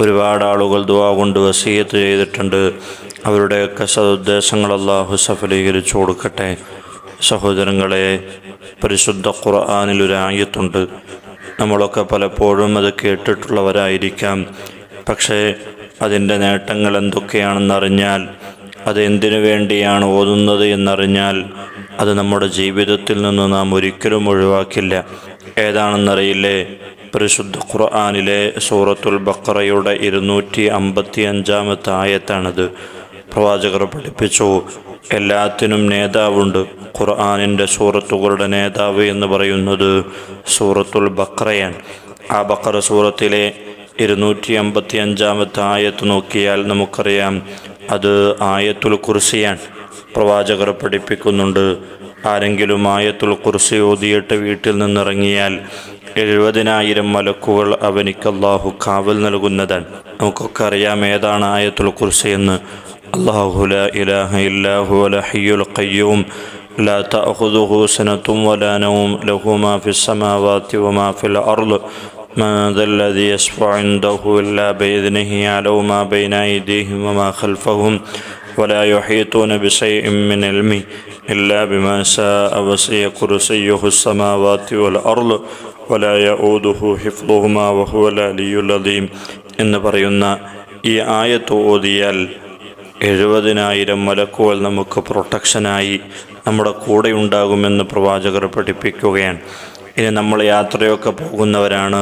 ഒരുപാട് ആളുകൾ ദുവാ കൊണ്ട് വസീയത്ത് ചെയ്തിട്ടുണ്ട്. അവരുടെയൊക്കെ സതുദ്ദേശങ്ങൾ അള്ളാഹു സഫലീകരിച്ചു കൊടുക്കട്ടെ. സഹോദരങ്ങളെ പരിശുദ്ധ ഖുർആാനിൽ ഒരു ആയത്തുണ്ട്. നമ്മളൊക്കെ പലപ്പോഴും അത് കേട്ടിട്ടുള്ളവരായിരിക്കാം. പക്ഷേ അതിന്റെ നേട്ടങ്ങൾ എന്തൊക്കെയാണെന്നറിഞ്ഞാൽ അത് എന്തിനു വേണ്ടിയാണ് ഓതുന്നത് എന്നറിഞ്ഞാൽ അത് നമ്മുടെ ജീവിതത്തിൽ നിന്ന് നാം ഒരിക്കലും ഒഴിവാക്കില്ല. ഏതാണെന്നറിയില്ലേ? പരിശുദ്ധ ഖുർആാനിലെ സൂറത്തുൽ ബക്കറയുടെ ഇരുന്നൂറ്റി അമ്പത്തി അഞ്ചാമത്തെ ആയത്താണിത് പ്രവാചകർ പഠിപ്പിച്ചു എല്ലാത്തിനും നേതാവുണ്ട് ഖുർആാനിന്റെ സൂറത്തുകളുടെ നേതാവ് എന്ന് പറയുന്നത് സൂറത്തുൽ ബക്രയാണ് ആ ബക്കറ സൂറത്തിലെ ഇരുന്നൂറ്റി അമ്പത്തി അഞ്ചാമത്തെ ആയത്ത് നോക്കിയാൽ നമുക്കറിയാം അത് ആയത്തുൽ കുർസിയാണ്. പ്രവാചകർ പഠിപ്പിക്കുന്നുണ്ട് ആരെങ്കിലും ആയത്തുൽ കുർസി ഓതിയിട്ട് വീട്ടിൽ നിന്നിറങ്ങിയാൽ എഴുപതിനായിരം മലക്കുകൾ അവനിക്ക് അള്ളാഹു കാവൽ നൽകുന്നതാണ് നമുക്കൊക്കെ അറിയാം ഏതാണ് ആയത്തുൽ കുർസി എന്ന് അള്ളാഹു ല ഇലാഹ ഇല്ലാഹു അല ഹയ്യുൽ ഖയ്യൂം لا تأخذه سنة ولا نوم له ما في السماوات وما في الأرض من ذا الذي يشفع عنده إلا بإذنه يعلم ما بين أيديهم وما خلفهم ولا يحيطون بشيء من علمه إلا بما شاء وسع كرسيه السماوات والأرض ولا يؤوده حفظهما وهو العلي العظيم എന്ന് പറയുന്ന ഈ ആയത്ത് ഓതിയാൽ എഴുപതിനായിരം മലക്കുകൾ നമുക്ക് പ്രൊട്ടക്ഷനായി നമ്മുടെ കൂടെ ഉണ്ടാകുമെന്ന് പ്രവാചകർ പഠിപ്പിക്കുകയാണ് ഇനി നമ്മൾ യാത്രയൊക്കെ പോകുന്നവരാണ്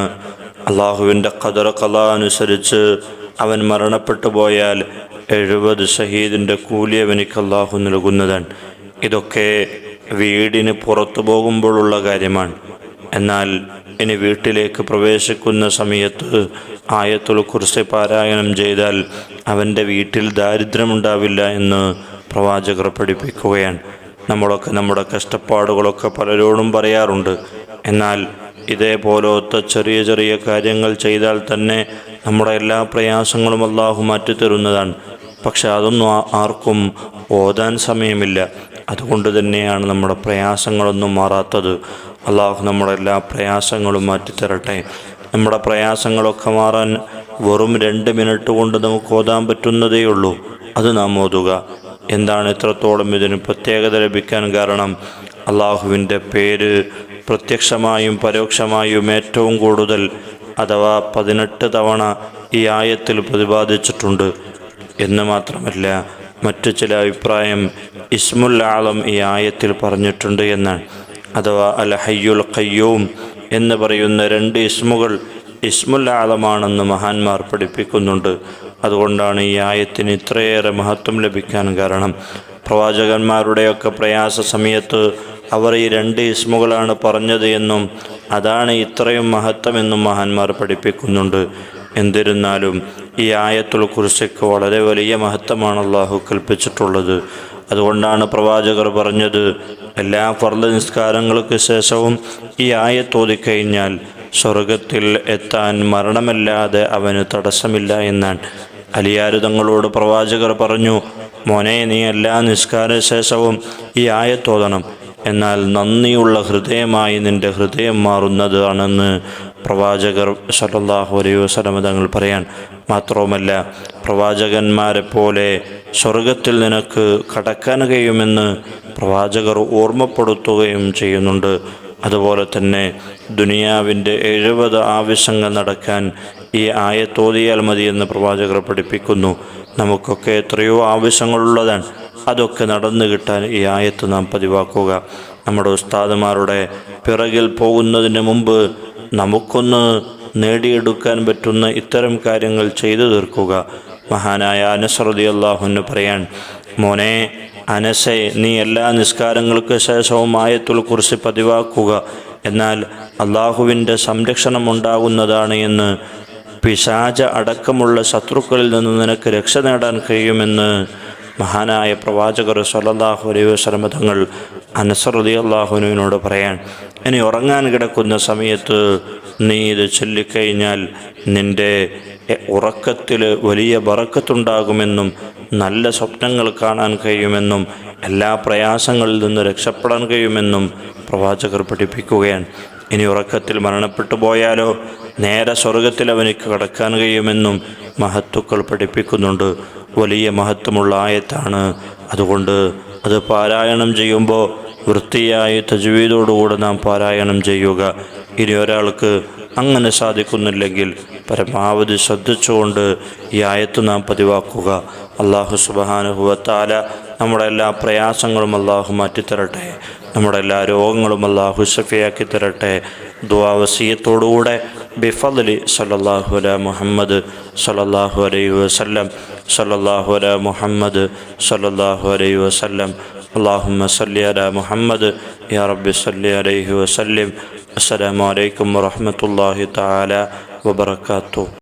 അള്ളാഹുവിൻ്റെ കദർ കഥ അനുസരിച്ച് അവൻ മരണപ്പെട്ടു പോയാൽ എഴുപത് ഷഹീദിന്റെ കൂലി അവനിക്ക് അള്ളാഹു നൽകുന്നതാണ്. ഇതൊക്കെ വീടിന് പുറത്തു പോകുമ്പോഴുള്ള കാര്യമാണ്. എന്നാൽ ഇനി വീട്ടിലേക്ക് പ്രവേശിക്കുന്ന സമയത്ത് ആയത്തുൽ കുറിച്ച് പാരായണം ചെയ്താൽ അവന്റെ വീട്ടിൽ ദാരിദ്ര്യമുണ്ടാവില്ല എന്ന് പ്രവാചകർ പഠിപ്പിക്കുകയാണ്. നമ്മളൊക്കെ നമ്മുടെ കഷ്ടപ്പാടുകളൊക്കെ പലരോടും പറയാറുണ്ട്. എന്നാൽ ഇതേപോലത്തെ ചെറിയ ചെറിയ കാര്യങ്ങൾ ചെയ്താൽ തന്നെ നമ്മുടെ എല്ലാ പ്രയാസങ്ങളും അള്ളാഹു മാറ്റിത്തരുന്നതാണ്. പക്ഷെ അതൊന്നും ആർക്കും ഓതാൻ സമയമില്ല. അതുകൊണ്ട് തന്നെയാണ് നമ്മുടെ പ്രയാസങ്ങളൊന്നും മാറാത്തത്. അള്ളാഹു നമ്മുടെ എല്ലാ പ്രയാസങ്ങളും മാറ്റിത്തരട്ടെ നമ്മുടെ പ്രയാസങ്ങളൊക്കെ മാറാൻ വെറും രണ്ട് മിനിറ്റ് കൊണ്ട് നമുക്ക് ഓതാൻ പറ്റുന്നതേ ഉള്ളൂ. അത് നാം ഓതുക. എന്താണ് എത്രത്തോളം ഇതിന് പ്രത്യേകത ലഭിക്കാൻ കാരണം? അള്ളാഹുവിന്റെ പേര് പ്രത്യക്ഷമായും പരോക്ഷമായും ഏറ്റവും കൂടുതൽ അഥവാ പതിനെട്ട് തവണ ഈ ആയത്തിൽ പ്രതിപാദിച്ചിട്ടുണ്ട്. എന്ന് മാത്രമല്ല മറ്റു ചില അഭിപ്രായം ഇസ്മുൽ ആളം ഈ ആയത്തിൽ പറഞ്ഞിട്ടുണ്ട് എന്നാണ് അഥവാ അൽ ഹയ്യുൽ ഖയ്യൂം എന്ന് പറയുന്ന രണ്ട് ഇസ്മുകൾ ഇസ്മുൽ ആലമാണെന്ന് മഹാന്മാർ പഠിപ്പിക്കുന്നുണ്ട്. അതുകൊണ്ടാണ് ഈ ആയത്തിന് ഇത്രയേറെ മഹത്വം ലഭിക്കാൻ കാരണം. പ്രവാചകന്മാരുടെയൊക്കെ പ്രയാസ സമയത്ത് അവർ ഈ രണ്ട് ഇസ്മുകളാണ് പറഞ്ഞത് എന്നും അതാണ് ഇത്രയും മഹത്വമെന്നും മഹാന്മാർ പഠിപ്പിക്കുന്നുണ്ട്. എന്നിരുന്നാലും ഈ ആയത്തുൽ കുറിച്ചയ്ക്ക് വളരെ വലിയ മഹത്വമാണ് അള്ളാഹു കൽപ്പിച്ചിട്ടുള്ളത്. അതുകൊണ്ടാണ് പ്രവാചകർ പറഞ്ഞത് എല്ലാ ഫർദ നിസ്കാരങ്ങൾക്ക് ശേഷവും ഈ ആയത്തോതിക്കഴിഞ്ഞാൽ സ്വർഗത്തിൽ എത്താൻ മരണമല്ലാതെ അവന് തടസ്സമില്ല എന്നാണ്. അലിയാരുതങ്ങളോട് പ്രവാചകർ പറഞ്ഞു മോനെ നീ എല്ലാ നിസ്കാര ശേഷവും ഈ ആയത്തോതണം എന്നാൽ നന്ദിയുള്ള ഹൃദയമായി നിന്റെ ഹൃദയം മാറുന്നതാണെന്ന് പ്രവാചകർ സല്ലാഹു അലൈഹി വസല്ലമ തങ്ങൾ പറയാൻ മാത്രവുമല്ല പ്രവാചകന്മാരെ പോലെ സ്വർഗത്തിൽ നിനക്ക് കടക്കാൻ കഴിയുമെന്ന് പ്രവാചകർ ഓർമ്മപ്പെടുത്തുകയും ചെയ്യുന്നുണ്ട്. അതുപോലെ തന്നെ ദുനിയാവിന്റെ എഴുപത് ആവശ്യങ്ങൾ നടക്കാൻ ഈ ആയത്തോതിയാൽ മതിയെന്ന് പ്രവാചകർ പഠിപ്പിക്കുന്നു. നമുക്കൊക്കെ എത്രയോ ആവശ്യങ്ങളുള്ളതാണ്. അതൊക്കെ നടന്നു കിട്ടാൻ ഈ ആയത്ത് നാം പതിവാക്കുക. നമ്മുടെ ഉസ്താദുമാരുടെ പിറകിൽ പോകുന്നതിന് മുമ്പ് നമുക്കൊന്ന് നേടിയെടുക്കാൻ പറ്റുന്ന ഇത്തരം കാര്യങ്ങൾ ചെയ്തു തീർക്കുക. മഹാനായ അനസ്രതി അള്ളാഹുന്ന് പറയാൻ മോനെ അനസെ നീ എല്ലാ നിസ്കാരങ്ങൾക്ക് ശേഷവും ആയത്തുൽ കുറിച്ച് പതിവാക്കുക. എന്നാൽ അള്ളാഹുവിന്റെ സംരക്ഷണം ഉണ്ടാകുന്നതാണ് എന്ന് പിശാച അടക്കമുള്ള ശത്രുക്കളിൽ നിന്ന് നിനക്ക് രക്ഷ നേടാൻ കഴിയുമെന്ന് മഹാനായ പ്രവാചകർ സല്ലല്ലാഹു അലൈഹി വസ്ലമ തങ്ങൾ അനസർ അള്ളാഹുനുവിനോട് പറയാൻ ഇനി ഉറങ്ങാൻ കിടക്കുന്ന സമയത്ത് നീ ഇത് ചൊല്ലിക്കഴിഞ്ഞാൽ നിന്റെ ഉറക്കത്തിൽ വലിയ ബറക്കത്തുണ്ടാകുമെന്നും നല്ല സ്വപ്നങ്ങൾ കാണാൻ കഴിയുമെന്നും എല്ലാ പ്രയാസങ്ങളിൽ നിന്ന് രക്ഷപ്പെടാൻ കഴിയുമെന്നും പ്രവാചകർ പഠിപ്പിക്കുകയാണ്. ഇനി ഉറക്കത്തിൽ മരണപ്പെട്ടു പോയാലോ നേരെ സ്വർഗത്തിൽ അവനിക്ക് കടക്കാൻ കഴിയുമെന്നും മഹത്തുക്കൾ പഠിപ്പിക്കുന്നുണ്ട്. വലിയ മഹത്വമുള്ള ആയത്താണ്. അതുകൊണ്ട് അത് പാരായണം ചെയ്യുമ്പോൾ വൃത്തിയായി തജ്വീദോടുകൂടെ നാം പാരായണം ചെയ്യുക. ഇനി ഒരാൾക്ക് അങ്ങനെ സാധിക്കുന്നില്ലെങ്കിൽ പരമാവധി ശ്രദ്ധിച്ചുകൊണ്ട് ഈ ആയത്ത് നാം പതിവാക്കുക. അള്ളാഹു സുബാനുഹുവത്താല നമ്മുടെ എല്ലാ പ്രയാസങ്ങളും അള്ളാഹു മാറ്റിത്തരട്ടെ നമ്മുടെ എല്ലാ രോഗങ്ങളും അള്ളാഹു സഫിയാക്കി തരട്ടെ ദുവാവസീയത്തോടുകൂടെ ബിഫലി സല്ലല്ലാഹു അല മുഹമ്മദ് സല്ലല്ലാഹു അലൈഹി വസല്ലം സല്ലല്ലാഹു അല മുഹമ്മദ് സല്ലല്ലാഹു അലൈഹി വസല്ലം اللهم صل على محمد يا رب صل عليه وسلم السلام عليكم ورحمة الله تعالى وبركاته